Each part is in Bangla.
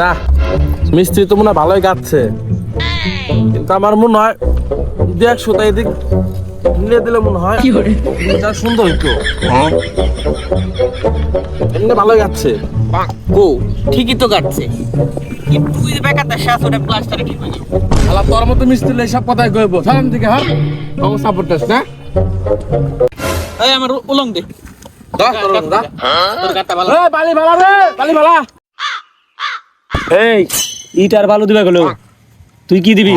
না মিস্ত্রি তো মনে হয় ভালোই গাচ্ছে। কিন্তু আমার মনে হয় দু একশো তাই মিলিয়ে দিলে মনে হয় এটা সুন্দর হইতো। এমনি ভালোই গাচ্ছে। গো ঠিকই তো কাটছে যে বেকারটা ওটা প্লাস্টারে আলা তোর মতো মিস্ত্রি এইসব কথাই কইব। সালাম দিকে হ্যাঁ? আমার সাপোর্ট না এই আমার উলং দে। দা তোর দা। তোর গাটটা ভালো। এই বালি ভালা রে বালি ভালা। এই ইট আর বালু দিবা গেলো। তুই কি দিবি?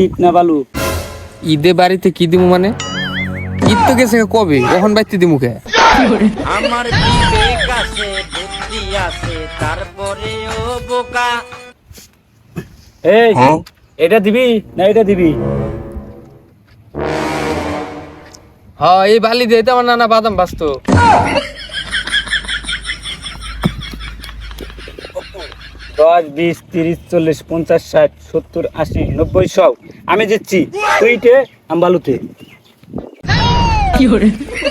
ইট না বালু? ঈদে বাড়িতে কি দিমু মানে? ঈদ তো গেছে কবে? কখন বাইতে দিমু কে? আমার বিবেক আছে বুদ্ধি আছে তারপরেও বোকা। এই এটা দিবি না এটা দিবি? হ্যাঁ এই বালি দিয়ে তো আমার নানা বাদাম বাঁচতো। দশ বিশ তিরিশ চল্লিশ পঞ্চাশ ষাট সত্তর আশি নব্বই সব আমি দিচ্ছি। তুই ইটে আমি বালুতে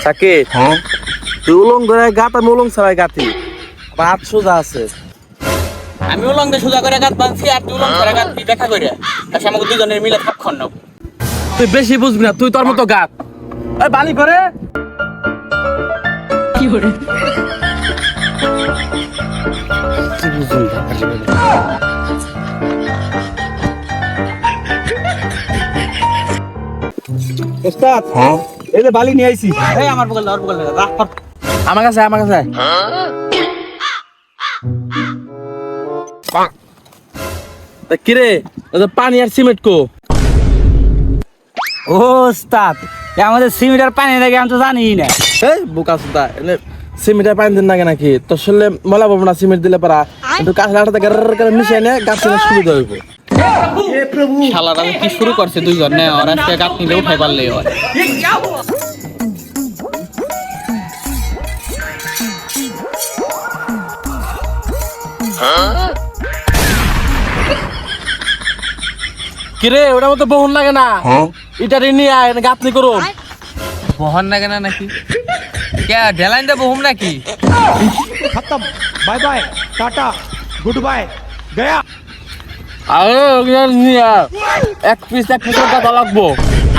থাকে তুই উলং ধরে গাত আমি উলং ছাড়াই গাতি আবার হাত সোজা আছে। আমি উলং দিয়ে সোজা করে গাত বাঁধছি আর তুই উলং করে গাত দেখা করে সে আমাকে দুজনের মিলে থাপ খন তুই বেশি বুঝবি না তুই তোর মতো গাত। এই বালি করে? ওস্তাদ এই যে বালি নিয়ে আইছি। এই আমার বগল আর বগল রাখ। আমার কাছে আমার কাছে তা কিরে পানি আর সিমেন্ট কো? ও ওস্তাদ এ আমাদের সিমিটার পানি লাগে আমি তো জানি না। এই বোকা সুতা সিমেন্টের পানি দিন নাকি নাকি? তো শুনলে মলা পাবো না সিমেন্ট দিলে পারা কিন্তু কাঁচা আটাতে গার করে মিশিয়ে নে গাছ সুবিধা হইব। শালারা কি শুরু করছে দুইজন? না আর আজকে গাত নিলে উঠাই পারলে হয়। কিরে ওটা মতো বহন লাগে না। এটা নিয়ে আয় গাতনি করুন বহন লাগে না নাকি? কে ঢেলাইন দেবো হুম নাকি খতম বাই বাই টাটা গুড বাই গয়া আরে নিয়া এক পিস এক পিস গাদা লাগবো।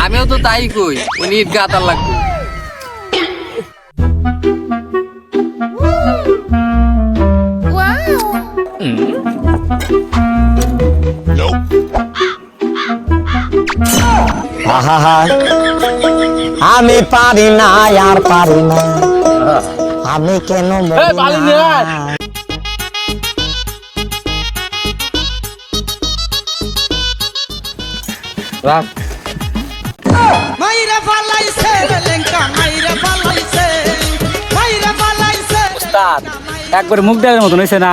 আমিও তো তাই কই উনি গাদা লাগবো। Nope. ha ha ha. আমি পারি না আর পারি না। আমি কেন। রাখ। ওস্তাদ একবার মুখ দেওয়ার মতন হয়েছে না।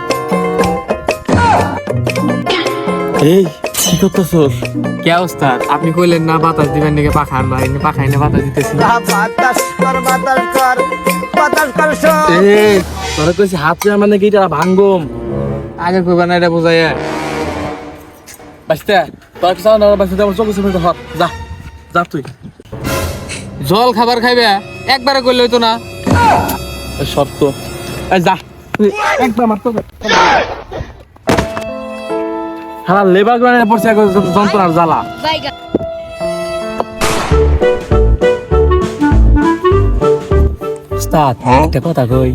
এই কি করতেছস? কে ওস্তাদ আপনি কইলেন না বাতাস দিবেন নাকি পাখা আনবা এনে পাখা এনে বাতাস দিতেছি। বাতাস কর বাতাস কর বাতাস কর। এই তোরা কইছি হাত মানে কি এটা ভাঙ্গম? আগে কইবা না এটা বুঝাইয়া। বাসতে তোর কিছু না বাসতে আমার চোখে চোখে হট যা যা তুই। জল খাবার খাইবে? একবারে কইলে হইতো না। শর্ত। এই যা। তুই একবার মারতো হ্যাঁ লেবার গ্রানে পড়ছে এক যন্ত্রণার জ্বালা। ওস্তাদ একটা কথা কই।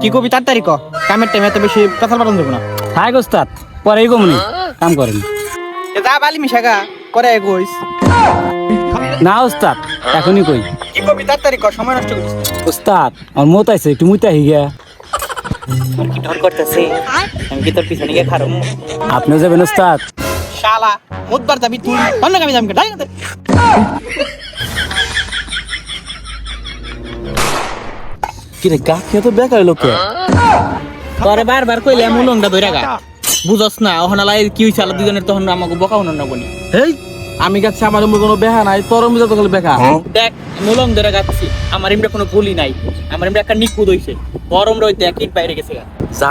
কি কবি তাড়াতাড়ি ক কামের টাইমে এত বেশি কথা পালন দেবো না। ওস্তাদ পরে কাম করেন। যা বালি মিশাগা করে কইস না ওস্তাদ এখনই কই। কি কবি তাড়াতাড়ি ক সময় নষ্ট করিস না। ওস্তাদ আমার মত আছে একটু হিগা তোর কি ডর করতেছে? আমি কি তোর পিছনে গিয়ে খারম আপনিও যাবেন ওস্তাদ শালা মুদবার যাবি তুই অন্য কামে যাবি ডাই না কিরে গা খেয়ে তো বেকার লোকে। তোরে বারবার কইলে আমি উলংটা ধরে গা। বুঝস না ওখানে লাই কি হইছে দুজনের তখন আমাকে বকা হন না হেই। আমি গাচ্ছি আমার কোনো বেহা নাই তোর মধ্যে তো বেকা দেখ আমি উলং ধরে গাচ্ছি আমার এমনি কোনো ভুলই নাই। আমার এমনি একটা নিকুদ হইছে। গরম রইতে এক ইট বাইরে গেছে গা। যা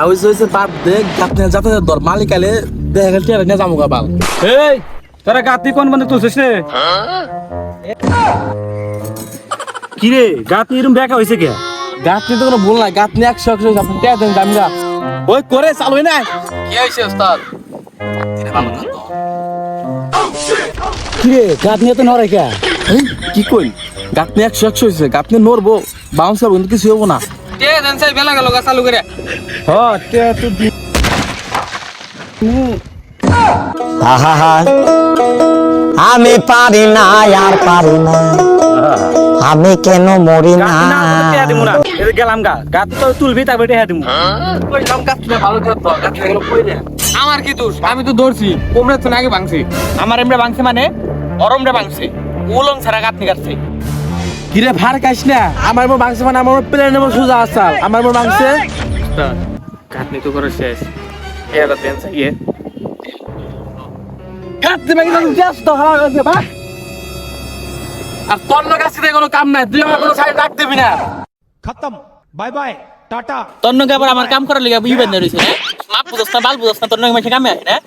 দে গাত যাতে দর মালিক আলে দেখা গেল টিয়ারে নিয়ে যাব বাল এই তোরা গাতি কোন বন্ধু তুলছিস রে? কি রে গাতি হয়েছে কে? গাত নিয়ে তো কোনো ভুল নাই গাত নিয়ে একশো একশো আপনি টিয়া দেন দাম গা। ওই করে চালুই না কি হয়েছে ওস্তাদ? কি রে গাত নিয়ে তো নরে কে? কি কই গাত নিয়ে একশো একশো হয়েছে গাত নিয়ে নড়বো। বাউন্স হবে কিন্তু কিছু হব না। কে দেন সাই বেলা গেল চালু করে। হ্যাঁ তে তো দি আহা আমি পারি না আর পারি না। আমি কেন মরি না? গাতি গেলাম গা। গাতি তো তুলবি তারপরে তে দিমু। কইলাম গাত নিয়ে ভালো গাত নিয়ে গেলো আমার কি দোষ? আমি তো ধরছি কোমরে তো আগে ভাঙছি। আমার এমনি ভাঙছে মানে গরমটা ভাঙছে। উলং ছাড়া গাঁথনি কাটছে হিরে ভার খাইস না। আমার মো মাংস মানে আমার প্লেনের মো সোজা আসাল আমার মো মাংস কাটনি তো করে শেষ। এরা দেন ইয়ে কাটতে মাগি তো ব্যস্ত হওয়া গেছে ভাই। আর তোর লোক আজকে কোনো কাম নাই তুই আমার কোনো সাইড ডাক দিবি না। খতম বাই বাই টাটা। তন্ন নগে আবার আমার কাম করার লাগি ইভেন্ট রয়েছে হ্যাঁ? মাপ বুঝছ না বাল বুঝছ না তন্ন নগে মাসে কামে আসে না হ্যাঁ?